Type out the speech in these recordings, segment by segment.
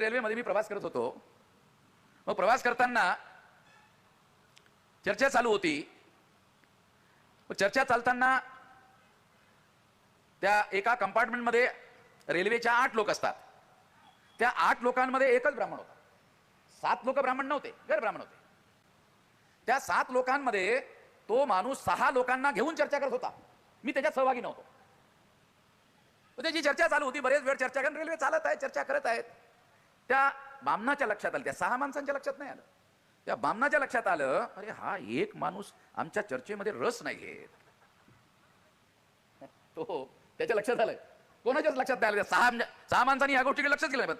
रेल्वेमध्ये मी प्रवास करत होतो. मग प्रवास करताना चर्चा चालू होती. चर्चा चालताना त्या एका कंपार्टमेंटमध्ये रेल्वेच्या आठ लोक असतात. त्या आठ लोकांमध्ये एकच ब्राह्मण होता. सात लोक ब्राह्मण नव्हते गैर ब्राह्मण होते. त्या सात लोकांमध्ये तो माणूस सहा लोकांना घेऊन चर्चा करत होता. मी त्याच्यात सहभागी नव्हतो. त्याची चर्चा चालू होती बरेच वेळ चर्चा करून रेल्वे चालत आहे चर्चा करत आहेत. त्या बामणाच्या लक्षात आलं. त्या सहा माणसांच्या लक्षात नाही आलं. त्या बामणाच्या लक्षात आलं अरे हा एक माणूस आमच्या चर्चेमध्ये रस नाही घेत. तो त्याच्या लक्षात आलंय. कोणाच्याच लक्षात नाही आलं? त्या सहा म्हणजे सहा माणसांनी या गोष्टीकडे लक्षात केलं पण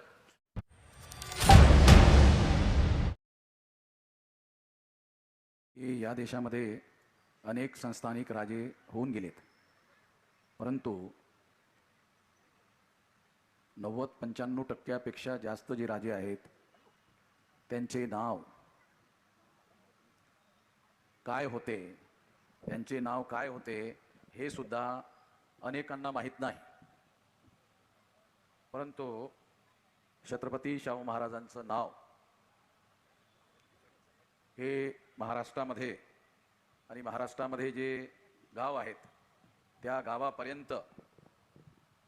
या देशामध्ये अनेक संस्थानिक राजे होऊन गेलेत. परंतु नव्वद पंच्याण्णव टक्क्यापेक्षा जास्त जे राजे आहेत त्यांचे नाव काय होते त्यांचे नाव काय होते हे सुद्धा अनेकांना माहीत नाही. परंतु छत्रपती शाहू महाराजांचं नाव हे महाराष्ट्रामध्ये आणि महाराष्ट्रामध्ये जे गाव आहेत त्या गावापर्यंत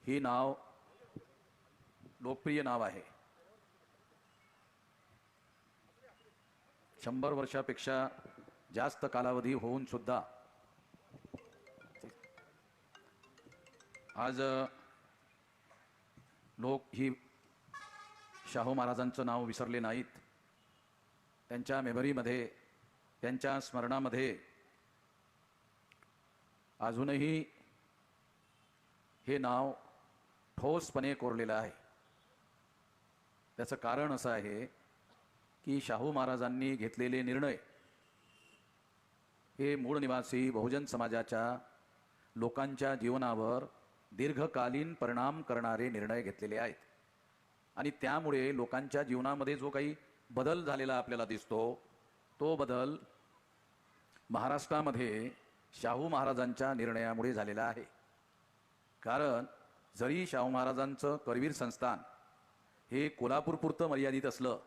ही नाव लोकप्रिय नाव आहे. शंभर वर्षापेक्षा जास्त कालावधी होऊन सुद्धा आज लोक ही शाहू महाराजांचं नाव विसरले नाहीत. त्यांच्या मेमरीमध्ये त्यांच्या स्मरणामध्ये अजूनही हे नाव ठोसपणे कोरलेलं आहे. त्याचं कारण असं आहे की शाहू महाराजांनी घेतलेले निर्णय हे मूळ निवासी बहुजन समाजाच्या लोकांच्या जीवनावर दीर्घकालीन परिणाम करणारे निर्णय घेतलेले आहेत. आणि त्यामुळे लोकांच्या जीवनामध्ये जो काही बदल झालेला आपल्याला दिसतो तो बदल महाराष्ट्रामध्ये शाहू महाराजांच्या निर्णयामुळे झालेला आहे. कारण जरी शाहू महाराजांचं करवीर संस्थान हे कोल्हापूरपुरतं मर्यादित असलं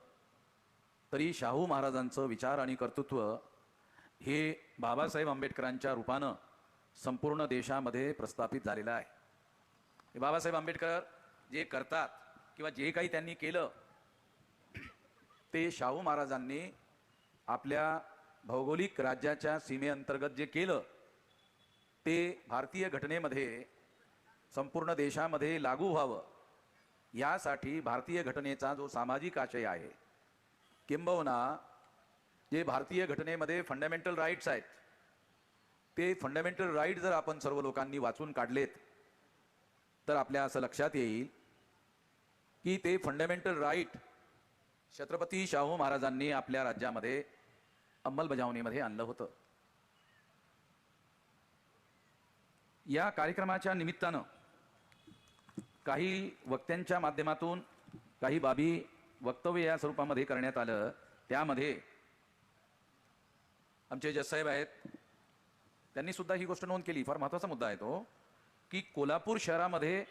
तरी शाहू महाराजांचं विचार आणि कर्तृत्व हे बाबासाहेब आंबेडकरांच्या रूपानं संपूर्ण देशामध्ये प्रस्थापित झालेलं आहे. बाबासाहेब आंबेडकर जे करतात किंवा जे काही त्यांनी केलं ते शाहू महाराजांनी आपल्या भौगोलिक राज्याच्या सीमेअंतर्गत जे केलं ते भारतीय घटनेमध्ये संपूर्ण देशामध्ये लागू व्हावं. यासाठी भारतीय घटनेचा जो सामाजिक आशय आहे किंबहुना जे भारतीय घटनेमध्ये फंडामेंटल राईट्स आहेत ते फंडामेंटल राईट जर आपण सर्व लोकांनी वाचून काढलेत तर आपल्या असं लक्षात येईल की ते फंडामेंटल राईट छत्रपती शाहू महाराजांनी आपल्या राज्यामध्ये अंमलबजावणीमध्ये आणलं होतं. या कार्यक्रमाच्या निमित्तानं काही वक्त्यांच्या माध्यमातून काही बाबी वक्तव्य या स्वरूपामध्ये करण्यात आलं त्यामध्ये आमचे जजसाहेब आहेत त्यांनी सुद्धा ही गोष्ट नोंद केली. फार महत्त्वाचा मुद्दा आहे तो की कोल्हापूर शहरामध्ये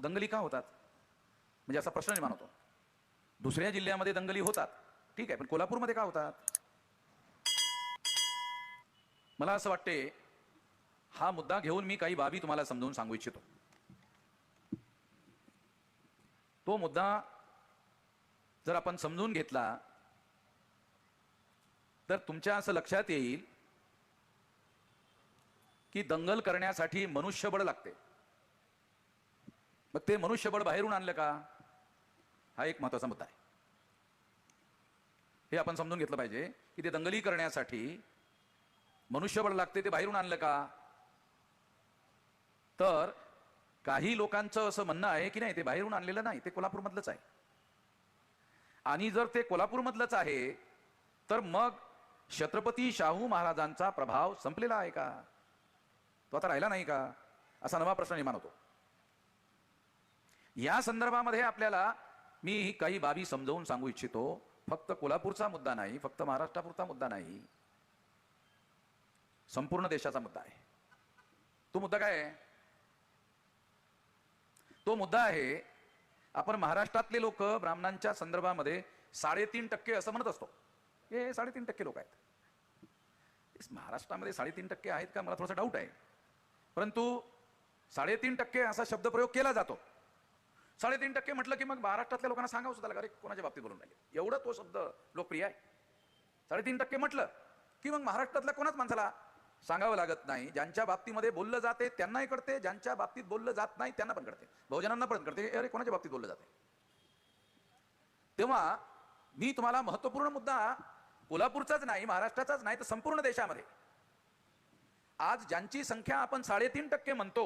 दंगली का होतात? म्हणजे असा प्रश्न निर्माण होतो. दुसऱ्या जिल्ह्यामध्ये दंगली होतात. ठीक आहे पण कोल्हापूरमध्ये का होतात? मला असं वाटते हा मुद्दा घेऊन मी काही बाबी तुम्हाला समजावून सांगू इच्छितो. तो मुद्दा जर आपण समजून घेतला तर तुमच्या असं लक्षात येईल की दंगल करण्यासाठी मनुष्यबळ लागते. मग ते मनुष्यबळ बाहेरून आणलं का? हा एक महत्त्वाचा मुद्दा आहे. हे आपण समजून घेतलं पाहिजे की ते दंगली करण्यासाठी मनुष्यबळ लागते ते बाहेरून आणलं का? तर काही लोकांचं असं म्हणणं आहे की नाही ते बाहेरून आणलेलं नाही ते कोल्हापूरमधलंच आहे. आणि जर ते कोल्हापूरमधलंच आहे तर मग छत्रपती शाहू महाराजांचा प्रभाव संपलेला आहे का? तो आता राहिला नाही का? असा नवा प्रश्न निर्माण होतो. या संदर्भामध्ये आपल्याला मी काही बाबी समजावून सांगू इच्छितो. फक्त कोल्हापूरचा मुद्दा नाही फक्त महाराष्ट्रापुरता मुद्दा नाही. संपूर्ण देशाचा मुद्दा आहे. तो मुद्दा काय आहे? तो मुद्दा आहे आपण महाराष्ट्रातले लोक ब्राह्मणांच्या संदर्भामध्ये साडेतीन टक्के असं म्हणत असतो. हे साडेतीन टक्के लोक आहेत. महाराष्ट्रामध्ये साडेतीन टक्के आहेत का? मला थोडासा डाऊट आहे. परंतु साडेतीन टक्के असा शब्दप्रयोग केला जातो. साडेतीन टक्के म्हटलं की मग महाराष्ट्रातल्या लोकांना सांगावं सुद्धा अरे कोणाच्या बाबतीत बोलून राहिले? एवढं तो शब्द लोकप्रिय आहे. साडेतीन टक्के म्हटलं की मग महाराष्ट्रातल्या कोणाच माणसाला सांगावं लागत नाही. ज्यांच्या बाबतीमध्ये बोललं जाते त्यांनाही कळते. ज्यांच्या बाबतीत बोललं जात नाही त्यांना पण कळते. बहुजनांना पण कळते. अरे कोणाच्या बाबतीत बोललं जाते? तेव्हा मी तुम्हाला महत्त्वपूर्ण मुद्दा कोल्हापूरचाच नाही महाराष्ट्राचाच नाही तर संपूर्ण देशामध्ये. आज ज्यांची संख्या आपण साडेतीन टक्के म्हणतो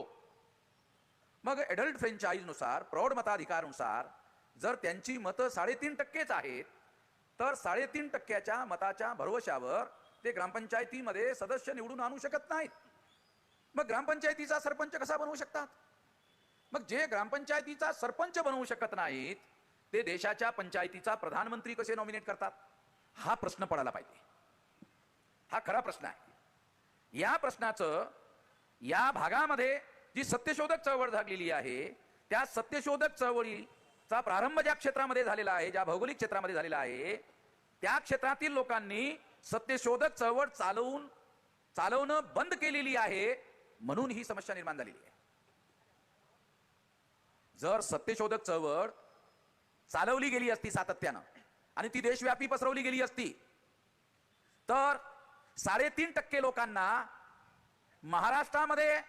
मग एडल्ट फ्रेंचाईजनुसार प्रौढ मताधिकारानुसार जर त्यांची मतं साडेतीन टक्केच आहेत तर साडेतीन टक्क्याच्या मताच्या भरवशावर ते ग्रामपंचायतीमध्ये सदस्य निवडून आणू शकत नाहीत. मग ग्रामपंचायतीचा सरपंच कसा बनवू शकतात? मग जे ग्रामपंचायतीचा सरपंच बनवू शकत नाहीत ते देशाच्या पंचायतीचा प्रधानमंत्री कसे नॉमिनेट करतात? हा प्रश्न पडायला पाहिजे. हा खरा प्रश्न आहे. या प्रश्नाचं या भागामध्ये जी सत्यशोधक चळवळ झालेली आहे त्या सत्यशोधक चळवळीचा प्रारंभ ज्या क्षेत्रामध्ये झालेला आहे ज्या भौगोलिक क्षेत्रामध्ये झालेला आहे त्या क्षेत्रातील लोकांनी सत्यशोधक चळवळ चालवून चालवणं बंद केलेली आहे म्हणून ही समस्या निर्माण झालेली आहे. जर सत्यशोधक चळवळ चालवली गेली असती सातत्यानं आणि ती देशव्यापी पसरवली गेली असती तर साडेतीन टक्के लोकांना महाराष्ट्रामध्ये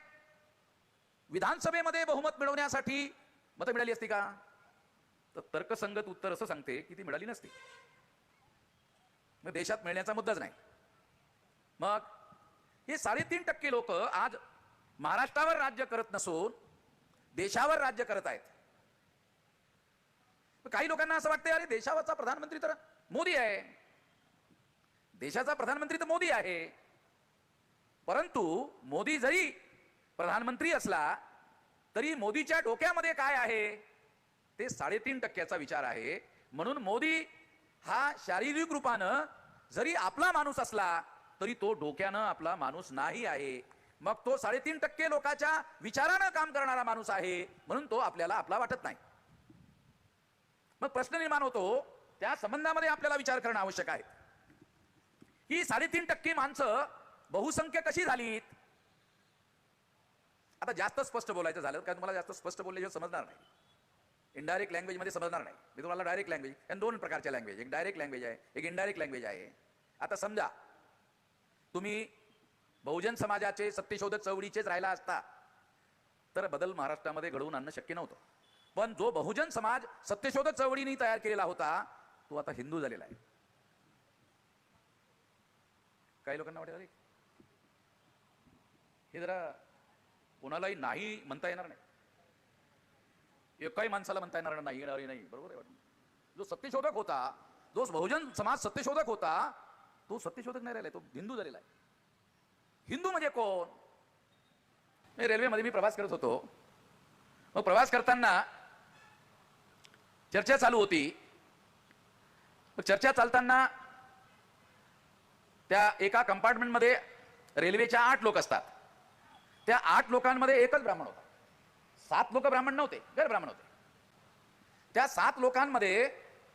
विधानसभेमध्ये बहुमत मिळवण्यासाठी मतं मिळाली असती का? तर तर्कसंगत उत्तर असं सांगते की ती मिळाली नसती. मग देशात मिळण्याचा मुद्दाच नाही. मग हे साडेतीन टक्के लोक आज महाराष्ट्रावर राज्य करत नसून देशावर राज्य करत आहेत. काही लोकांना असं वाटतंय अरे देशावरचा प्रधानमंत्री तर मोदी आहे. देशाचा प्रधानमंत्री तर मोदी आहे. परंतु मोदी जरी प्रधानमंत्री असला तरी मोदीच्या डोक्यामध्ये काय आहे? ते साडेतीन टक्क्याचा विचार आहे. म्हणून मोदी हा शारीरिक रूपानं जरी आपला माणूस असला तरी तो डोक्यानं आपला माणूस नाही आहे. मग तो साडेतीन टक्के लोकांच्या विचारानं काम करणारा माणूस आहे म्हणून तो आपल्याला आपला वाटत नाही. मग प्रश्न निर्माण होतो त्या संबंधामध्ये आपल्याला विचार करणं आवश्यक आहे. ही साडेतीन टक्के माणसं बहुसंख्य कशी झालीत? आता जास्त स्पष्ट बोलायचं झालं कारण तुम्हाला जास्त स्पष्ट बोलल्याशिवाय समजणार नाही. इनडायरेक्ट लँग्वेजमध्ये समजणार नाही. मी तुम्हाला डायरेक्ट लँग्वेज आणि दोन प्रकारच्या लँग्वेज एक डायरेक्ट लँग्वेज आहे एक इनडायरेक्ट लँग्वेज आहे. आता समजा तुम्ही बहुजन समाजाचे सत्यशोधक चळवळीचेच राहिला असता तर बदल महाराष्ट्रामध्ये घडवून आणणं शक्य नव्हतं. पण जो बहुजन समाज सत्यशोधक चळवळीने तयार केलेला होता तो आता हिंदू झालेला आहे. काही लोकांना वाटेल अरे हे जरा कोणालाही नाही म्हणता येणार नाही. एकाही माणसाला म्हणता येणार नाही येणारही नाही. बरोबर आहे वाटतं जो सत्यशोधक होता जो बहुजन समाज सत्यशोधक होता तो सत्यशोधक नाही राहिला तो हिंदू झालेला आहे. हिंदू म्हणजे कोण? मी रेल्वेमध्ये मी प्रवास करत होतो. मग प्रवास करताना चर्चा चालू होती. मग चर्चा चालताना त्या एका कंपार्टमेंटमध्ये रेल्वेच्या आठ लोक असतात. त्या आठ लोकांमध्ये एकच ब्राह्मण होता. सात लोक ब्राह्मण नव्हते गैर ब्राह्मण होते. त्या सात लोकांमध्ये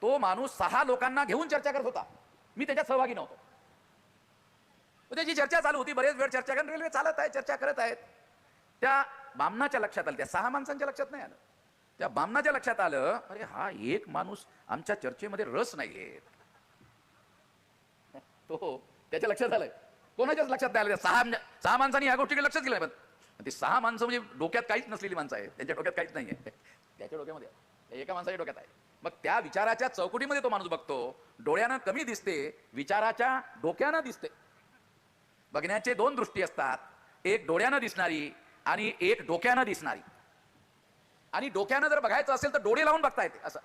तो माणूस सहा लोकांना घेऊन चर्चा करत होता. मी त्याच्यात सहभागी नव्हतो. त्याची चर्चा चालू होती. बरेच वेळ चर्चा करून रेल्वे चालत आहे चर्चा करत आहेत. त्या बामणाच्या लक्षात आलं. त्या सहा माणसांच्या लक्षात नाही आलं. त्या बामणाच्या लक्षात आलं अरे हा एक माणूस आमच्या चर्चेमध्ये रस नाहीये. तो त्याच्या लक्षात आलंय. कोणाच्याच लक्षात नाही आलं. सहा म्हणजे सहा माणसांनी या गोष्टीकडे लक्षात दिलं पण ती सहा माणसं म्हणजे डोक्यात काहीच नसलेली माणसं आहे त्यांच्या डोक्यात काहीच नाही आहे त्याच्या डोक्यामध्ये. एका माणसाच्या डोक्यात आहे. मग त्या विचाराच्या चौकटीमध्ये तो माणूस बघतो डोळ्यानं कमी दिसते विचाराच्या डोक्यानं दिसते. बघण्याचे दोन दृष्टी असतात. एक डोळ्यानं दिसणारी आणि एक डोक्यानं दिसणारी. आणि डोक्यानं जर बघायचं असेल तर डोळे लावून बघता येते असं.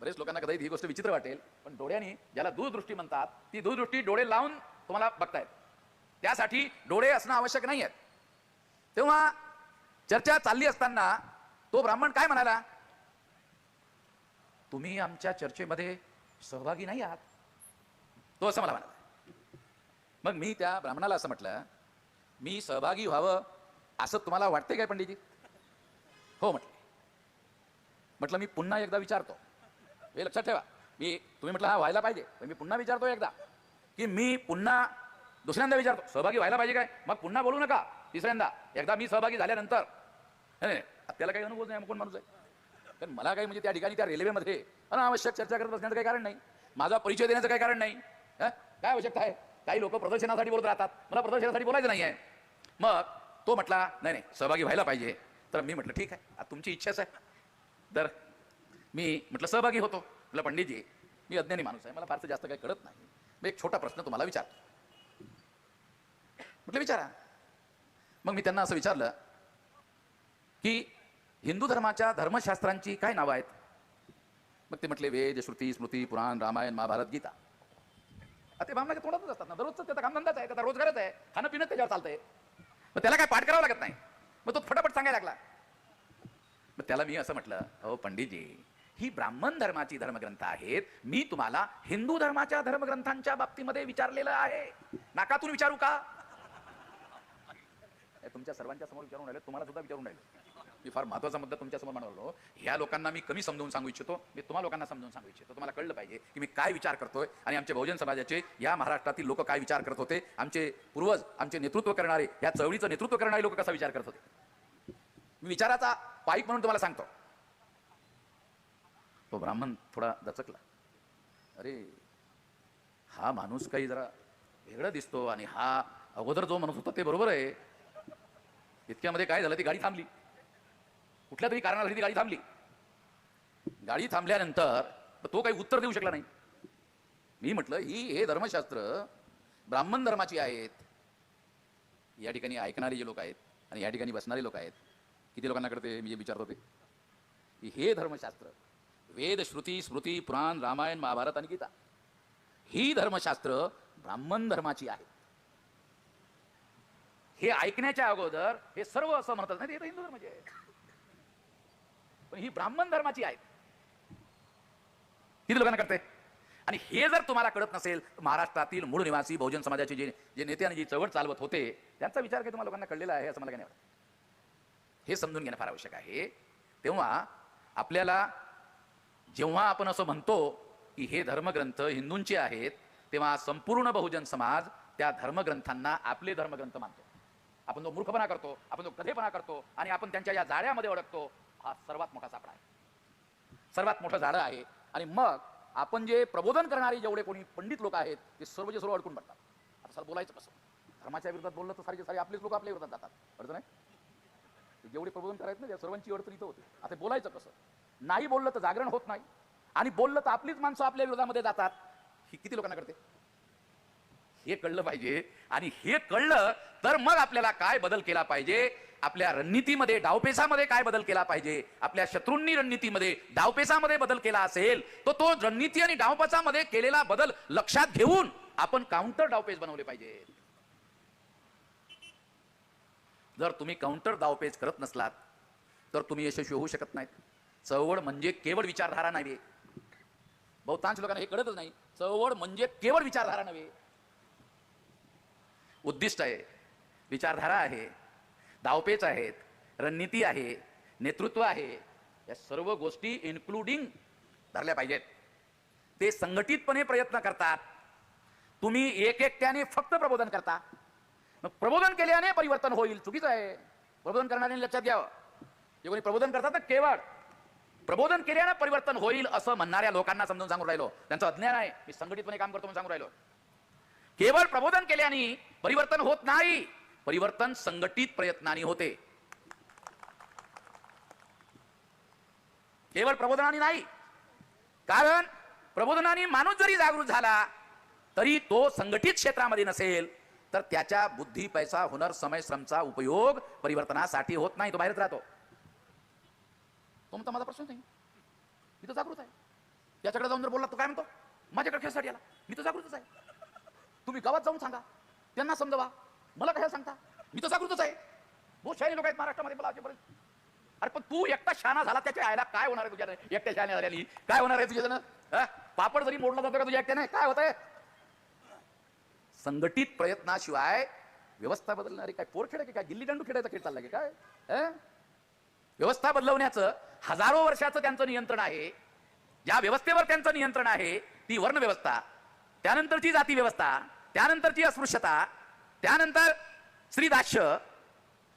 बरेच लोकांना कदाचित ही गोष्ट विचित्र वाटेल पण डोळ्याने ज्याला दूरदृष्टी म्हणतात ती दूरदृष्टी डोळे लावून तुम्हाला बघतायत त्यासाठी डोळे असणं आवश्यक नाही आहेत तेव्हा चर्चा चालली असताना तो ब्राह्मण काय म्हणाला? तुम्ही आमच्या चर्चेमध्ये सहभागी नाही आहात. तो असं मला म्हणाला. मग मी त्या ब्राह्मणाला असं म्हटलं मी सहभागी व्हावं असं तुम्हाला वाटते काय पंडितजी? हो म्हटले. म्हटलं मी पुन्हा एकदा विचारतो. हे लक्षात ठेवा. मी तुम्ही म्हटलं हा व्हायला पाहिजे. मी पुन्हा विचारतो एकदा. की मी पुन्हा दुसऱ्यांदा विचारतो. सहभागी व्हायला पाहिजे काय? मग पुन्हा बोलू नका तिसऱ्यांदा. एकदा मी सहभागी झाल्यानंतर. त्याला काही अनुभव नाही कोण माणूस आहे? कारण मला काही म्हणजे त्या ठिकाणी त्या रेल्वेमध्ये अनावश्यक चर्चा करत बसण्याचं काही कारण नाही. माझा परिचय देण्याचं काही कारण नाही. काय आवश्यकता आहे? काही लोक प्रदर्शनासाठी बोलत राहतात. मला प्रदर्शनासाठी बोलायचं नाही आहे मग तो म्हटला नाही नाही सहभागी व्हायला पाहिजे. तर मी म्हटलं ठीक आहे तुमची इच्छाच आहे तर मी म्हटलं सहभागी होतो. म्हटलं पंडितजी मी अज्ञानी माणूस आहे. मला फारसं जास्त काही कळत नाही. मी एक छोटा प्रश्न तुम्हाला विचारतो. म्हटलं विचारा. मग मी त्यांना असं विचारलं की हिंदू धर्माच्या धर्मशास्त्रांची काय नावं आहेत? मग ते म्हटले वेद श्रुती स्मृती पुराण रामायण महाभारत गीता. ते ब्राह्मणाच्या तोंडातच असतात ना. दररोजचं त्याचा कामधंदाच आहे त्याचा रोजगारच आहे. खाणं पिणं त्याच्यावर चालतंय. मग त्याला काय पाठ करावं लागत नाही? मग तो फटाफट सांगायला लागला. मग त्याला मी असं म्हटलं अहो पंडितजी ही ब्राह्मण धर्माची धर्मग्रंथ आहेत. मी तुम्हाला हिंदू धर्माच्या धर्मग्रंथांच्या बाबतीमध्ये विचारलेलं आहे. नाकातून विचारू का? तुमच्या सर्वांच्या समोर विचारून राहिलो तुम्हाला सुद्धा विचारून राहिलो. मी फार महत्त्वाचा मुद्दा तुमच्यासमोर म्हणालो ह्या लोकांना मी कमी समजावून सांगू इच्छितो. मी तुम्हा लोकांना समजावून सांगू इच्छितो. तुम्हाला कळलं पाहिजे की मी काय विचार करतोय आणि आमचे बहुजन समाजाचे या महाराष्ट्रातील लोक काय विचार करत होते? आमचे पूर्वज आमचे नेतृत्व करणारे या चळवळीचं नेतृत्व करणारे लोक कसा विचार करत होते? मी विचाराचा पाईप म्हणून तुम्हाला सांगतो. तो ब्राह्मण थोडा दचकला. अरे हा माणूस काही जरा वेगळा दिसतो आणि हा अगोदर जो म्हणत होता ते बरोबर आहे. इतक्यामध्ये काय झालं? ती गाडी थांबली. कुठल्या तरी कारणासाठी ती गाडी थांबली. गाडी थांबल्यानंतर तो काही उत्तर देऊ शकला नाही. मी म्हटलं ही हे धर्मशास्त्र ब्राह्मण धर्माची आहेत. या ठिकाणी ऐकणारे जे लोक आहेत आणि या ठिकाणी बसणारे लोक आहेत किती लोकांना कळते मी जे विचारत होते की हे धर्मशास्त्र वेद श्रुती स्मृती पुराण रामायण महाभारत आणि गीता ही धर्मशास्त्र ब्राह्मण धर्माची आहेत. हे ऐकण्याच्या अगोदर हे सर्व असं म्हणतात नाही तर हिंदू धर्माचे आहे पण ही ब्राह्मण धर्माची आहे किती लोकांना करते आणि हे जर तुम्हाला कळत नसेल तर महाराष्ट्रातील मूळ निवासी बहुजन समाजाचे जे जे नेते आणि जी चळवळ चालवत होते त्यांचा विचार काही तुम्हाला लोकांना कळलेला आहे असं मला काही नाही वाटत. हे समजून घेणं फार आवश्यक आहे. तेव्हा आपल्याला जेव्हा आपण असं म्हणतो की हे धर्मग्रंथ हिंदूंचे आहेत तेव्हा संपूर्ण बहुजन समाज त्या धर्मग्रंथांना आपले धर्मग्रंथ मानतो. आपण जो मूर्खपणा करतो आपण जो कधेपणा करतो आणि आपण त्यांच्या या जाळ्यामध्ये अडकतो हा सर्वात मोठा सापळा आहे. सर्वात मोठं झाडं आहे. आणि मग आपण जे प्रबोधन करणारे जेवढे कोणी पंडित लोक आहेत ते सर्वचे सर्व अडकून पडतात. आता सर बोलायचं कसं? धर्माच्या विरोधात बोललं तर सारे सारे आपलेच लोक आपल्या विरोधात जातात. अडचण नाही जेवढे प्रबोधन करायचं ना त्या सर्वांची अडचण इथं होते. आता बोलायचं कसं? नाही बोललं तर जागरण होत नाही. आणि बोललं तर आपलीच माणसं आपल्या विरोधामध्ये जातात. ही किती लोकांना कळते हे कळलं पाहिजे. आणि हे कळलं तर मग आपल्याला काय बदल केला पाहिजे? आपल्या रणनीतीमध्ये डावपेसामध्ये काय बदल केला पाहिजे? आपल्या शत्रूंनी रणनीतीमध्ये डावपेसामध्ये बदल केला असेल तर तो रणनीती आणि डावपेसामध्ये केलेला बदल लक्षात घेऊन आपण काउंटर डावपेच बनवले पाहिजे. जर तुम्ही काउंटर डावपेच करत नसलात तर तुम्ही यशस्वी होऊ शकत नाहीत. चळवळ म्हणजे केवळ विचारधारा नव्हे बहुतांश लोकांना हे कळतच नाही. चळवळ म्हणजे केवळ विचारधारा नव्हे. उद्दिष्ट आहे. विचारधारा आहे. धावपेच आहेत रणनीती आहे नेतृत्व आहे या सर्व गोष्टी इन्क्लुडिंग धरल्या पाहिजेत. ते संघटितपणे प्रयत्न करतात. तुम्ही एक एकट्याने फक्त प्रबोधन करता. मग प्रबोधन केल्याने परिवर्तन होईल चुकीचं आहे. प्रबोधन करणाऱ्याने लक्षात घ्यावं. जे कोणी प्रबोधन करतात तर केवळ प्रबोधन केल्यानं परिवर्तन होईल असं म्हणणाऱ्या लोकांना समजून सांगून राहिलो. त्यांचं अज्ञान आहे मी संघटितपणे काम करतो म्हणून सांगून राहिलो. केवळ प्रबोधन केल्याने परिवर्तन होत नाही. परिवर्तन संघटित प्रयत्नाने होते. केवळ प्रबोधनाने नाही कारण प्रबोधनाने माणूस जरी जागृत झाला तरी तो संघटित क्षेत्रामध्ये नसेल तर त्याच्या बुद्धी पैसा हुनर समय श्रमचा उपयोग परिवर्तनासाठी होत नाही तो बाहेरच राहतो. तो म्हणतो माझा प्रश्न नाही. मी तर जागृत आहे. त्याच्याकडे जाऊन जर बोलला तो काय म्हणतो? माझ्याकडे खेळसाठी आला. मी तर जागृतच आहे. तुम्ही गावात जाऊन सांगा. त्यांना समजवा. मला काय सांगता? मी तर जागृतच आहे. बहुत शाळे लोक आहेत महाराष्ट्रामध्ये मला अजूनपर्यंत अरे पण तू एकटा शाना झाला त्याच्या आयला काय होणार आहे तुझ्या एकट्या शाने झाल्याने. काय होणार आहे तुझ्या पापड जरी मोडला जातो का तुझ्या एकट्याने? काय होत आहे संघटित प्रयत्नाशिवाय व्यवस्था बदलणारी काय पोर खेळ की काय गिल्ली दंडू खेळायचा खेळ चालला की काय? अं? व्यवस्था बदलवण्याचं हजारो वर्षाचं त्यांचं नियंत्रण आहे. ज्या व्यवस्थेवर त्यांचं नियंत्रण आहे ती वर्ण व्यवस्था त्यानंतरची जाती व्यवस्था त्यानंतरची अस्पृश्यता त्यानंतर स्त्रीदास्य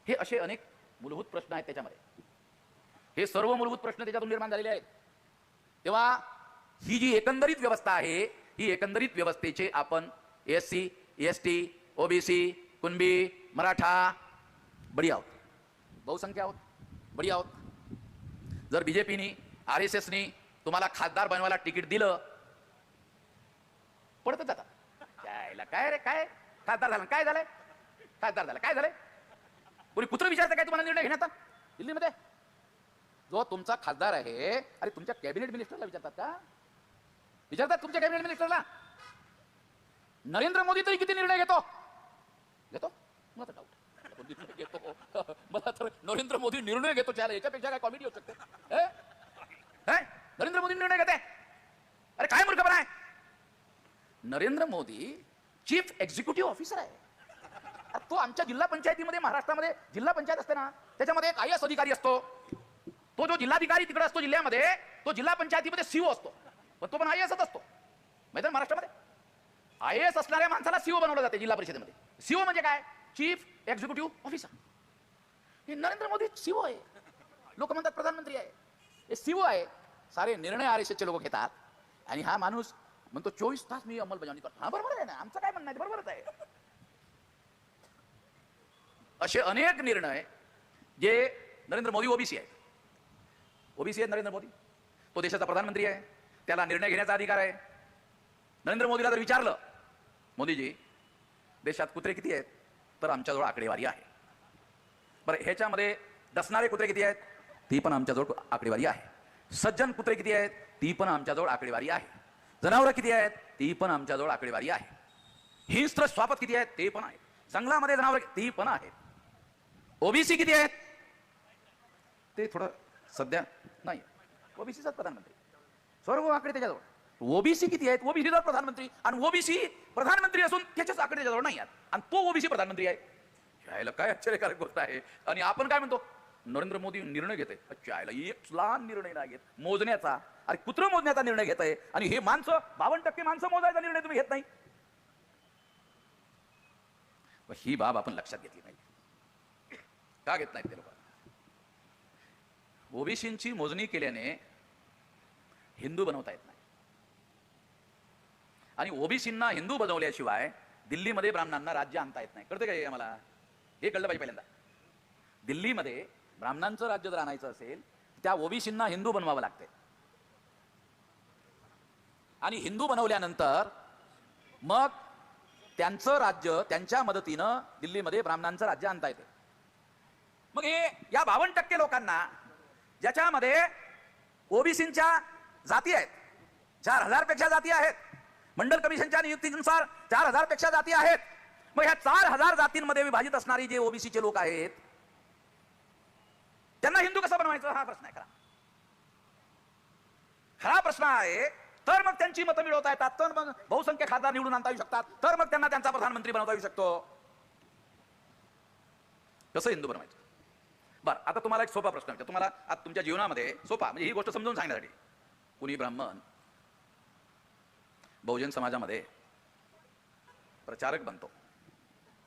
हे असे अनेक मूलभूत प्रश्न आहेत त्याच्यामध्ये. हे सर्व मूलभूत प्रश्न त्याच्यातून निर्माण झालेले आहेत. तेव्हा ही जी एकंदरीत व्यवस्था आहे ही एकंदरीत व्यवस्थेचे आपण S C S T OBC Kunbi Maratha बडी आहोत. बहुसंख्या आहोत बडी आहोत. जर बीजेपीनी आर एस एसनी तुम्हाला खासदार बनवायला तिकीट दिलं पडतच आता. यायला काय रे काय? खासदार झाला. काय झालंय? खासदार झाला. काय झालंय? कोणी कुत्र विचारतं काय तुम्हाला निर्णय घेण्यात दिल्लीमध्ये? जो तुमचा खासदार आहे अरे तुमच्या कॅबिनेट मिनिस्टरला विचारतात का? विचारतात तुमच्या कॅबिनेट मिनिस्टरला. नरेंद्र मोदी तरी किती निर्णय घेतो? घेतो? मला तर डाऊट घेतो. मला तर नरेंद्र मोदी निर्णय घेतो. त्याला याच्यापेक्षा काय कॉमेडी होऊ शकते? नरेंद्र मोदी निर्णय घेते. अरे काय मूर्खपणा आहे? Narendra Modi chief executive officer आहे. तो आमच्या जिल्हा पंचायतीमध्ये महाराष्ट्रामध्ये जिल्हा पंचायत असते ना त्याच्यामध्ये एक आय एस अधिकारी असतो. तो जो जिल्हाधिकारी तिकडे असतो जिल्ह्यामध्ये तो जिल्हा पंचायतीमध्ये सीओ असतो. पण तो पण आय एसच असतो. माहिती महाराष्ट्रामध्ये. आय एस असणाऱ्या माणसाला सीओ बनवलं जाते जिल्हा परिषदेमध्ये. सीओ म्हणजे काय? Chief executive officer. हे नरेंद्र मोदी सीओ आहे. लोक म्हणतात प्रधानमंत्री आहे. हे सीओ आहे. सारे निर्णय आर एस एसचे लोक घेतात. आणि हा माणूस म्हणतो चोवीस तास मी अंमलबजावणी करतो. हा बरोबर आहे ना. आमचं काय म्हणणं आहे? बरोबरच आहे. असे अनेक निर्णय जे नरेंद्र मोदी ओबीसी आहेत. ओबीसी आहेत नरेंद्र मोदी? तो देशाचा प्रधानमंत्री आहे. त्याला निर्णय घेण्याचा अधिकार आहे. नरेंद्र मोदीला जर विचारलं मोदीजी देशात कुत्रे किती आहेत? तर आमच्याजवळ आकडेवारी आहे. बरं ह्याच्यामध्ये डसणारे कुत्रे किती आहेत? ती पण आमच्याजवळ आकडेवारी आहे. सज्जन कुत्रे किती आहेत? ती पण आमच्याजवळ आकडेवारी आहे. जनावरं किती आहेत? ती पण आमच्याजवळ आकडेवारी आहे. हिंस्त्र स्वापत किती आहेत? ते पण आहे. जंगलामध्ये जनावर ती पण आहेत ओबीसी किती आहेत? ते थोडं सध्या नाही. ओबीसीचाच प्रधानमंत्री. सर्व आकडे त्याच्याजवळ. ओबीसी किती आहेत? ओबीसीचा प्रधानमंत्री. आणि ओबीसी प्रधानमंत्री असून त्याच्याच आकडे त्याच्याजवळ नाही आहेत. आणि तो ओबीसी प्रधानमंत्री आहे. यायला काय आश्चर्यकारक गोष्ट आहे. आणि आपण काय म्हणतो? नरेंद्र मोदी निर्णय घेते चायला एक लहान निर्णय नाही घेत. मोजण्याचा अरे कुत्र मोजण्याचा निर्णय घेत आहे आणि हे माणसं बावन्न टक्के माणसं मोजायचा निर्णय तुम्ही घेत नाही. ही बाब आपण लक्षात घेतली नाही. का घेत नाहीत ते लोक? ओबीसींची मोजणी केल्याने हिंदू बनवता येत नाही. आणि ओबीसींना हिंदू बनवल्याशिवाय दिल्लीमध्ये ब्राह्मणांना राज्य आणता येत नाही. कळतं काय आम्हाला? हे कळलं पाहिजे पहिल्यांदा. दिल्लीमध्ये ब्राह्मणांचं राज्य जर आणायचं असेल त्या ओबीसींना हिंदू बनवावं लागतंय. आणि हिंदू बनवल्यानंतर मग त्यांचं राज्य त्यांच्या मदतीनं दिल्लीमध्ये ब्राह्मणांचं राज्य आणता येते. मग हे या बावन्न टक्के लोकांना ज्याच्यामध्ये ओबीसींच्या जाती आहेत चार हजारपेक्षा जाती आहेत मंडल कमिशनच्या नियुक्तीनुसार चार हजारपेक्षा जाती आहेत मग ह्या चार हजार जातींमध्ये विभाजित असणारी जे ओबीसीचे लोक आहेत त्यांना हिंदू कसं बनवायचं? हा प्रश्न आहे खरा. खरा प्रश्न आहे तर मग त्यांची मतं मिळवता येतात. तर मग बहुसंख्य खासदार निवडून आणता येऊ शकतात. तर मग त्यांना त्यांचा प्रधानमंत्री बनवता येऊ शकतो. कसं हिंदू बनवायचं? बरं आता तुम्हाला एक सोपा प्रश्न तुम्हाला आता तुमच्या जीवनामध्ये सोपा म्हणजे ही गोष्ट समजून सांगण्यासाठी. कुणी ब्राह्मण बहुजन समाजामध्ये प्रचारक बनतो.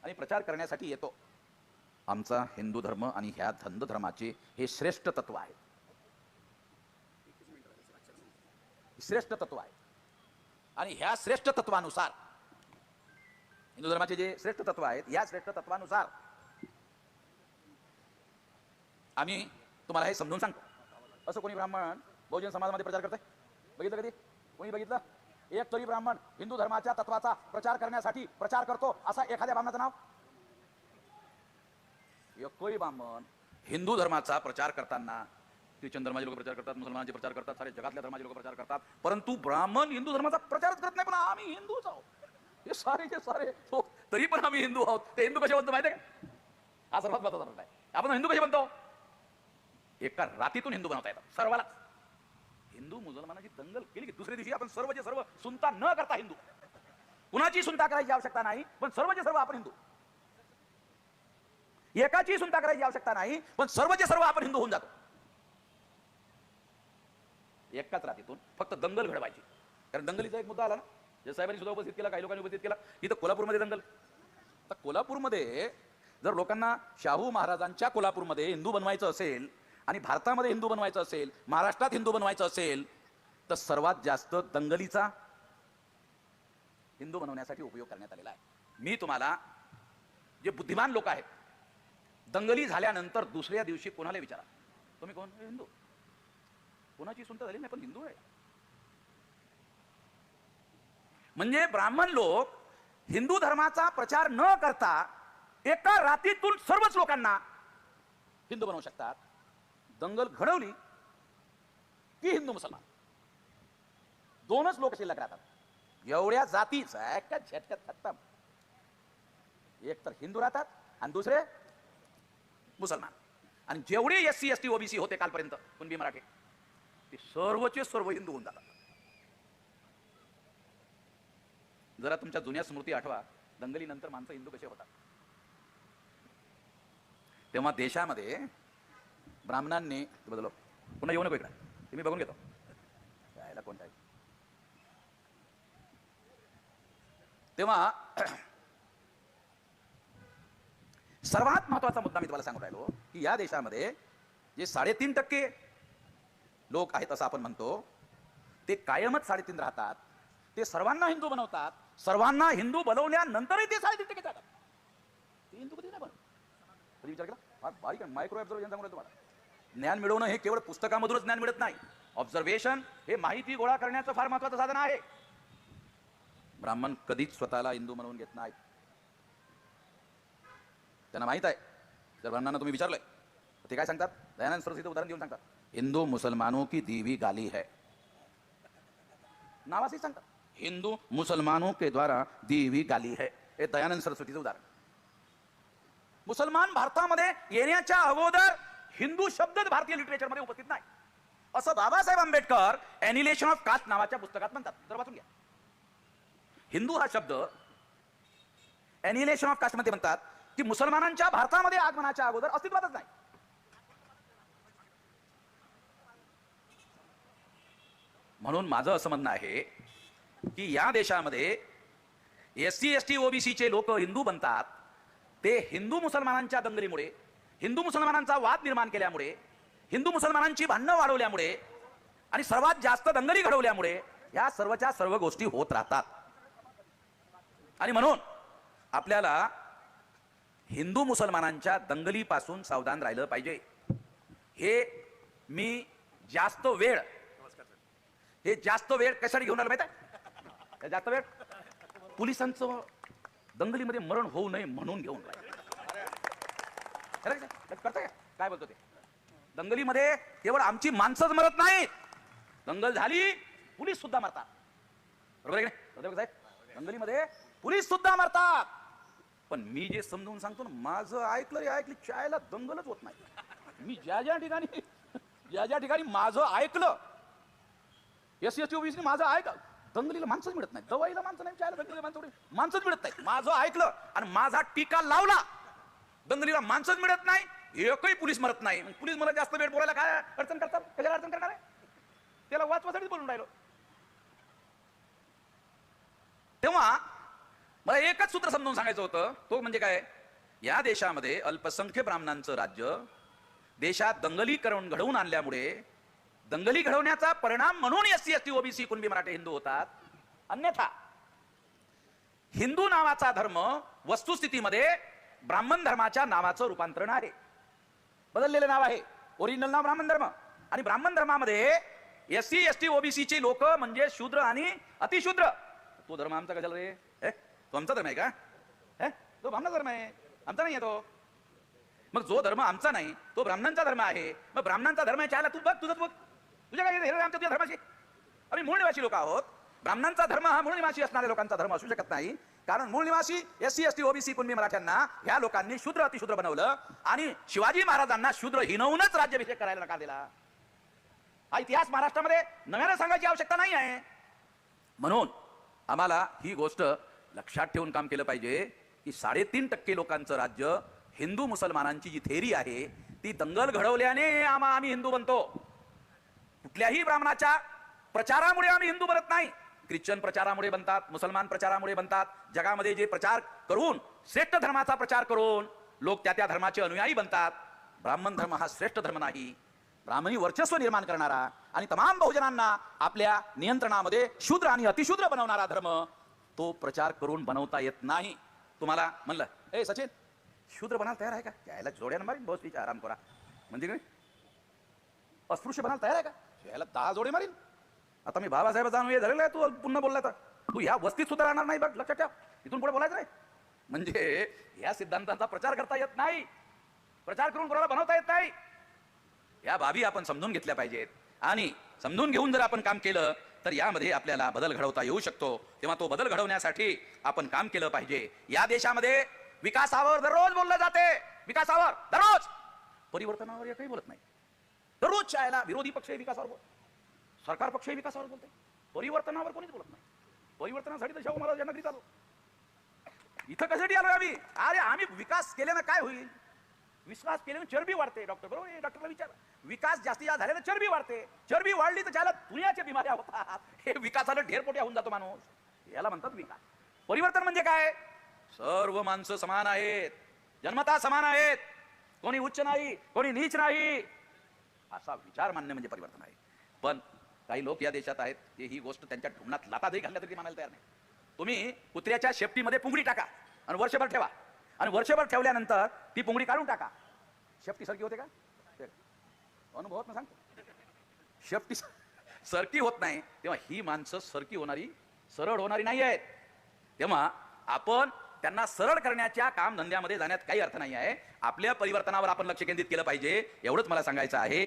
आणि प्रचार करण्यासाठी येतो. आमचा हिंदू धर्म आणि ह्या धंद धर्माचे हे श्रेष्ठ तत्व आहे श्रेष्ठ तत्व आहे. आणि ह्या श्रेष्ठ तत्वानुसार हिंदू धर्माचे जे श्रेष्ठ तत्व आहेत या श्रेष्ठ तत्वानुसार आम्ही तुम्हाला हे समजून सांगतो. असं कोणी ब्राह्मण बहुजन समाजामध्ये प्रचार करते बघितलं कधी? कोणी बघितलं? एक तरी ब्राह्मण हिंदू धर्माच्या तत्वाचा प्रचार करण्यासाठी प्रचार करतो असा एखाद्या ब्राह्मणाचं नाव? एकही ब्राह्मण हिंदू धर्माचा प्रचार करताना ख्रिश्चन धर्माचे लोक प्रचार करतात मुसलमानांचे प्रचार करतात सारे जगातल्या धर्माचे लोक प्रचार करतात. परंतु ब्राह्मण हिंदू धर्माचा प्रचारच करत नाही पण आम्ही हिंदूच आहोत. हे सारे जे सारे लोक तरी पण आम्ही हिंदू आहोत. ते हिंदू कसे बनतो माहिती आहे का? हा सर्वात महत्त्वाचा प्रश्न आहे. आपण हिंदू कसे बनतो? एका रातीतून हिंदू बनवता येतात सर्वाला हिंदू मुसलमानाची दंगल केली की दुसऱ्या दिवशी आपण सर्व जे सर्व सुनता न करता हिंदू. कुणाची सुनता करायची आवश्यकता नाही पण सर्व जे सर्व आपण हिंदू. एकाची सुनता करायची आवश्यकता नाही पण सर्व जे सर्व आपण हिंदू होऊन जातो. एकाच रात्रीतून फक्त दंगल घडवायची. कारण दंगलीचा एक मुद्दा आला ना जे साहेबांनी सुद्धा उपस्थित केला काही लोकांनी उपस्थित केला इथं कोल्हापूरमध्ये दंगल. तर कोल्हापूरमध्ये जर लोकांना शाहू महाराजांच्या कोल्हापूरमध्ये हिंदू बनवायचं असेल आणि भारतामध्ये हिंदू बनवायचं असेल महाराष्ट्रात हिंदू बनवायचं असेल तर सर्वात जास्त दंगलीचा हिंदू बनवण्यासाठी उपयोग करण्यात आलेला आहे. मी तुम्हाला जे बुद्धिमान लोक आहेत दंगली झाल्यानंतर दुसऱ्या दिवशी कोणाला विचारा? तुम्ही कोण? हिंदू. कोणाची सुनता झाली नाही पण हिंदू आहे. म्हणजे ब्राह्मण लोक हिंदू धर्माचा प्रचार न करता एका रात्रीतून सर्वच लोकांना हिंदू बनवू शकतात. दंगल घडवली की हिंदू मुसलमान. दोनच लोक शिल्लक राहतात. एवढ्या जातीच एका झटक्यात खत्तम एक तर हिंदू राहतात आणि दुसरे मुसलमान. आणि जेवढे S C S T OBC होते कालपर्यंत कुणबी मराठे. ते सर्वचे सर्व हिंदू होऊन जातात. जरा तुमच्या जुन्या स्मृती आठवा. दंगलीनंतर माणसं हिंदू कसे होतात? तेव्हा देशामध्ये ब्राह्मणांनी बदल पुन्हा येऊ नको इकडे. ते मी बघून घेतो. यायला कोणता तेव्हा सर्वात महत्त्वाचा मुद्दा मी तुम्हाला सांगून राहिलो की या देशामध्ये जे साडेतीन टक्के लोक आहेत असं आपण म्हणतो. ते कायमच साडेतीन राहतात. ते सर्वांना हिंदू बनवतात. सर्वांना हिंदू बनवल्यानंतरही ते साडेतीन टक्के जातात. ते हिंदू कधी नाही बनवत. कधी विचार केला? फार बारीक मायक्रो ऑब्झर्वेशन सांगून तुम्हाला. ज्ञान मिळवणं हे केवळ पुस्तकामधूनच ज्ञान मिळत नाही. ऑब्झर्वेशन हे माहिती गोळा करण्याचं फार महत्वाचं साधन आहे. ब्राह्मण कधीच स्वतःला हिंदू म्हणून घेत नाही त्यांना माहीत आहे. जर ब्राह्मणांना तुम्ही विचारलंय ते काय सांगतात? दयानंद सरस्वती उदाहरण देऊन सांगतात. हिंदू मुसलमानों की दीवी गाली है। नावासी सांगतात हिंदू मुसलमानों के द्वारा दी हुई गाली है। हे दयानंद सरस्वतीचं उदाहरण। मुसलमान भारतामध्ये येण्याच्या अगोदर हिंदू शब्दच भारतीय लिटरेचरमध्ये उपस्थित नाही. असं Babasaheb Ambedkar annihilation of caste नावाच्या पुस्तकात म्हणतात. तर वाचून घ्या. हिंदू हा शब्द एनिलेशन ऑफ कास्टमध्ये म्हणतात की मुसलमानांच्या भारतामध्ये आगमनाच्या अगोदर अस्तित्वातच नाही. म्हणून माझं असं म्हणणं आहे की या देशामध्ये एस सी एस टी ओबीसीचे लोक हिंदू बनतात. ते हिंदू मुसलमानांच्या दंगलीमुळे हिंदू मुसलमानांचा वाद निर्माण केल्यामुळे हिंदू मुसलमानांची भांडणं वाढवल्यामुळे आणि सर्वात जास्त दंगली घडवल्यामुळे या सर्वच्या सर्व गोष्टी होत राहतात. आणि म्हणून आपल्याला हिंदू मुसलमानांच्या दंगलीपासून सावधान राहिलं पाहिजे. हे मी जास्त वेळ हे जास्त वेळ कशासाठी घेऊन आलं माहिती आहे? जास्त वेळ? पोलिसांचं दंगलीमध्ये मरण होऊ नये म्हणून घेऊन करताय काय बोलतो ते? दंगलीमध्ये केवळ आमची माणसंच मरत नाहीत दंगल झाली पोलीस सुद्धा मरतात. बरोबर आहे साहेब? दंगलीमध्ये पोलीस सुद्धा मरतात. पण मी जे समजून सांगतो ना माझं ऐकलं रे ऐकलं. चायला दंगलच होत नाही. मी ज्या ज्या ठिकाणी ज्या ज्या ठिकाणी माझं ऐकलं एस एस ओबीसी माझं ऐक. दंगलीला माणसंच मिळत नाही दवाईला माणसं नाही चायला दंगलीला माणसं माणसंच मिळत नाही माझं ऐकलं आणि माझा टीका लावला. दंगलीला माणसंच मिळत नाही. एकही पोलीस मरत नाही. पोलीस मला जास्त वेळ बोलायला काय अडचण करतात? कशाला अडचण करणार आहे? त्याला वाचवासाठी बोलून राहिलो. तेव्हा मला एकच सूत्र समजून सांगायचं होतं. तो म्हणजे काय? या देशामध्ये अल्पसंख्य ब्राह्मणांचं राज्य देशात दंगलीकरण घडवून आणल्यामुळे दंगली घडवण्याचा परिणाम म्हणून S C S T OBC Kunbi मराठे हिंदू होतात. अन्यथा हिंदू नावाचा धर्म वस्तुस्थितीमध्ये ब्राह्मण धर्माच्या नावाचं रूपांतरण आहे. बदललेलं नाव आहे. ओरिजिनल नाव ब्राह्मण धर्म. आणि ब्राह्मण धर्मामध्ये एस सी एस टी ओबीसीची लोक म्हणजे शूद्र आणि अतिशूद्र. तो धर्म आमचा कशाला रे? हे? तो आमचा धर्म आहे का? हे? तो ब्राह्मण धर्म आहे. आमचा नाही आहे तो. मग जो धर्म आमचा नाही तो ब्राह्मणांचा धर्म आहे. मग ब्राह्मणांचा धर्म आहे चायला तू बघ तुझं बघ. तुझ्या काय आमच्या तुझ्या धर्माशी? आम्ही मूळ निवासी लोक आहोत. ब्राह्मणांचा धर्म हा मूळ निवासी असणाऱ्या लोकांचा धर्म असू शकत नाही. कारण मूळ निवासी S C S T OBC Kunbi मराठ्यांना ह्या लोकांनी शूद्र अतिशूद्र बनवलं आणि शिवाजी महाराजांना शूद्र हिनवूनच राज्याभिषेक करायला नकार दिला. हा इतिहास महाराष्ट्रामध्ये नव्यानं सांगायची आवश्यकता नाही आहे. म्हणून आम्हाला ही गोष्ट लक्षात ठेवून काम केलं पाहिजे की साडेतीन टक्के लोकांचं राज्य हिंदू मुसलमानांची जी थेरी आहे ती दंगल घडवल्याने आम्हा आम्ही हिंदू बनतो. कुठल्याही ब्राह्मणाच्या प्रचारामुळे आम्ही हिंदू बनत नाही. ख्रिश्चन प्रचारामुळे बनतात मुसलमान प्रचारामुळे बनतात. जगामध्ये जे प्रचार करून श्रेष्ठ धर्माचा प्रचार करून लोक त्या त्या धर्माचे अनुयायी बनतात. ब्राह्मण धर्म हा श्रेष्ठ धर्म नाही. ब्राह्मणी वर्चस्व निर्माण करणारा आणि तमाम बहुजनांना आपल्या नियंत्रणामध्ये शूद्र आणि अतिशूद्र बनवणारा धर्म तो प्रचार करून बनवता येत नाही. तुम्हाला म्हणलं ए सचिन शूद्र बनायला तयार आहे का? यायला जोड्यानं मारीन बस विचार आराम करा. म्हणजे अस्पृश्य बनायला तयार आहे का? याला दहा जोडे मारीन. आता मी बाबासाहेब जाणून हे झालेलं आहे तू पुन्हा बोलला तर. तू ह्या वस्तीत सुद्धा राहणार नाही बघ लक्षात ठेव. इथून पुढे बोलायचं नाही. म्हणजे या सिद्धांतांचा प्रचार करता येत नाही. प्रचार करून कोणाला बनवता येत नाही. या बाबी आपण समजून घेतल्या पाहिजेत. आणि समजून घेऊन जर आपण काम केलं तर यामध्ये आपल्याला बदल घडवता येऊ शकतो. तेव्हा तो बदल घडवण्यासाठी आपण काम केलं पाहिजे. या देशामध्ये विकासावर दररोज बोललं जाते. विकासावर दररोज. परिवर्तनावर काही बोलत नाही. दररोज शाळेला विरोधी पक्षही विकासावर बोलतो सरकार पक्षही विकासावर बोलते परिवर्तनावर कोणीच बोलत नाही. परिवर्तनासाठी तर शाहू महाराज यांना घरी इथं कशासाठी आलो आम्ही? अरे आम्ही विकास केल्यानं काय होईल? विश्वास केल्यानं चरबी वाढते डॉक्टर. बरोबर हे डॉक्टरला विचार. विकास जास्तीत जास्त झाल्यानं चरबी वाढते. चरबी वाढली तर ज्याला दुनियाच्या बिमाऱ्या होतात हे विकासाला ढेरपोट्या होऊन जातो माणूस. याला म्हणतात विकास. परिवर्तन म्हणजे काय? सर्व माणसं समान आहेत. जन्मता समान आहेत. कोणी उच्च नाही कोणी नीच नाही. असा विचार मान्य म्हणजे परिवर्तन आहे. पण काही लोक या देशात आहेत ते ही गोष्ट त्यांच्या ढुमणात जरी घालल्या तरी मानायला तयार नाही. तुम्ही कुत्र्याच्या शेपटीमध्ये पुंगडी टाका आणि वर्षभर ठेवा. आणि वर्षभर ठेवल्यानंतर ती पुंगडी काढून टाका. शेपटी सरकी होते का? अनुभवत ना सांगतो. शेपटी सरकी होत नाही तेव्हा ही माणसं सरकी होणारी सरळ होणारी नाही आहेत. तेव्हा आपण त्यांना सरळ करण्याच्या काम धंद्यामध्ये जाण्यात काही अर्थ नाही आहे. आपल्या परिवर्तनावर आपण लक्ष केंद्रित केलं पाहिजे एवढंच मला सांगायचं आहे.